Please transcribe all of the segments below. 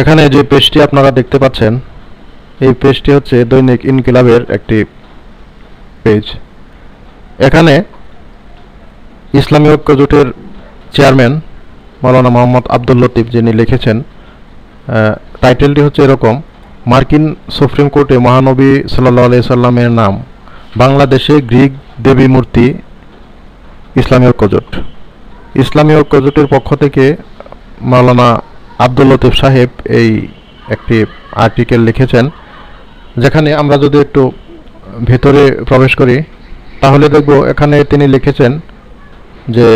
এখানে যে পেজটি আপনারা দেখতে পাচ্ছেন, এই পেজটি হচ্ছে দৈনিক ইনকিলাবের একটি পেজ। এখানে ইসলামী ঐক্য জোটের চেয়ারম্যান মৌলানা মোহাম্মদ আব্দুল লতিফ যিনি লিখেছেন টাইটেলটি হচ্ছে এরকম, মার্কিন সুপ্রিম কোর্টে মহানবী সাল্লাহ আলি সাল্লামের নাম, বাংলাদেশে গ্রিক দেবী মূর্তি, ইসলামী ঐক্য জোট। ইসলামী ঐক্য জোটের পক্ষ থেকে মাওলানা আব্দুল লতিফ সাহেব এই একটি আর্টিকেল লিখেছেন, যেখানে আমরা যদি একটু ভেতরে প্রবেশ করি, তাহলে দেখব এখানে তিনি লিখেছেন যে,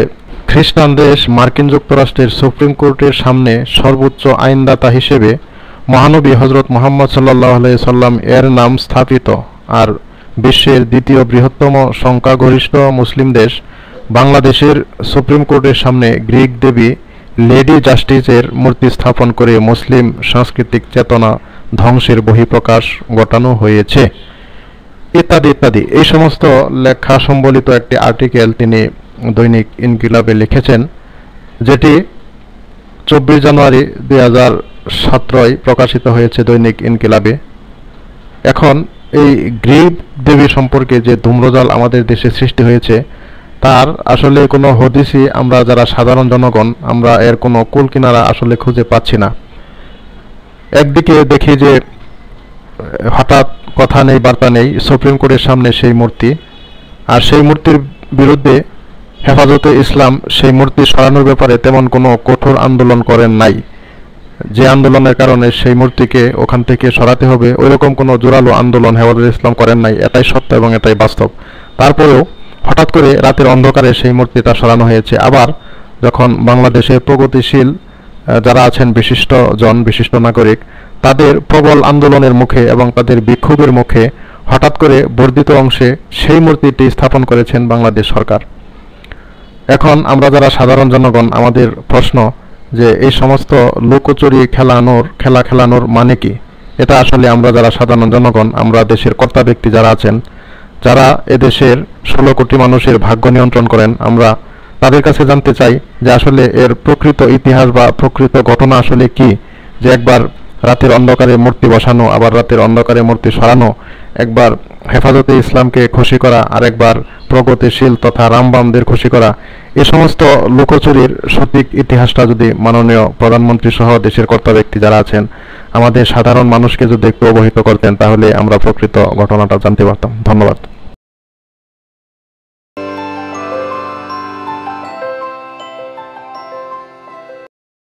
খ্রিস্টান দেশ মার্কিন যুক্তরাষ্ট্রের সুপ্রিম কোর্টের সামনে সর্বোচ্চ আইনদাতা হিসেবে মহানবী হজরত মোহাম্মদ সাল্লাহ সাল্লাম এর নাম স্থাপিত। আর বিশ্বের দ্বিতীয় বৃহত্তম সংখ্যাগরিষ্ঠ মুসলিম দেশ বাংলাদেশের সুপ্রিম কোর্টের সামনে গ্রিক দেবী লেডি জাস্টিসের মূর্তি স্থাপন করে মুসলিম সাংস্কৃতিক চেতনা ধ্বংসের বহিঃপ্রকাশ ঘটানো হয়েছে। ইত্যাদি ইত্যাদি। এই সমস্ত লেখা সম্বলিত একটি আর্টিকেল তিনি দৈনিক ইনকিলাবে লিখেছেন, যেটি চব্বিশ জানুয়ারি দুই হাজার সতেরোয় প্রকাশিত হয়েছে দৈনিক ইনকিলাবে। এখন এই গ্রিক দেবী সম্পর্কে যে ধূম্রজাল আমাদের দেশে সৃষ্টি হয়েছে তার আসলে কোনো হদিসই আমরা যারা সাধারণ জনগণ, আমরা এর কোনো কুল কিনারা আসলে খুঁজে পাচ্ছি না। একদিকে দেখি যে হঠাৎ কথা নেই, বার্তা নেই, সুপ্রিম কোর্টের সামনে সেই মূর্তি, আর সেই মূর্তির বিরুদ্ধে হেফাজতে ইসলাম সেই মূর্তি সরানোর ব্যাপারে তেমন কোনো কঠোর আন্দোলন করেন নাই। যে আন্দোলনের কারণে সেই মূর্তিকে ওখান থেকে সরাতে হবে, ওইরকম কোনো জোরালো আন্দোলন হেফাজতে ইসলাম করেন নাই, এটাই সত্য এবং এটাই বাস্তব। তারপরেও হঠাৎ করে রাতের অন্ধকারে সেই মূর্তিটা সরানো হয়েছে। আবার যখন বাংলাদেশে প্রগতিশীল যারা আছেন বিশিষ্ট জন, বিশিষ্ট নাগরিক, তাদের প্রবল আন্দোলনের মুখে এবং তাদের বিক্ষোভের মুখে হঠাৎ করে বর্ধিত অংশে সেই মূর্তিটি স্থাপন করেছেন বাংলাদেশ সরকার। এখন আমরা যারা সাধারণ জনগণ, আমাদের প্রশ্ন যে এই সমস্ত লুকোচুরি খেলানোর, খেলা খেলানোর মানে কি? এটা আসলে আমরা যারা সাধারণ জনগণ, আমরা দেশের কর্তা ব্যক্তি যারা আছেন যারা এদেশের ষোলো কোটি মানুষের ভাগ্য নিয়ন্ত্রণ করেন, আমরা তাদের কাছে জানতে চাই যে আসলে এর প্রকৃত ইতিহাস বা প্রকৃত ঘটনা আসলে কি? যে একবার রাতের অন্ধকারে মূর্তি বসানো, আবার রাতের অন্ধকারে মূর্তি সরানো, একবার হেফাজতে ইসলামকে খুশি করা, আর একবার প্রগতিশীল তথা রামবামদের খুশি করা, এ সমস্ত লোকচুরির সঠিক ইতিহাসটা যদি মাননীয় প্রধানমন্ত্রী সহ দেশের কর্তা ব্যক্তি যারা আছেন, আমাদের সাধারণ মানুষকে যদি একটু অবহিত করতেন, তাহলে আমরা প্রকৃত ঘটনাটা জানতে পারতাম। ধন্যবাদ।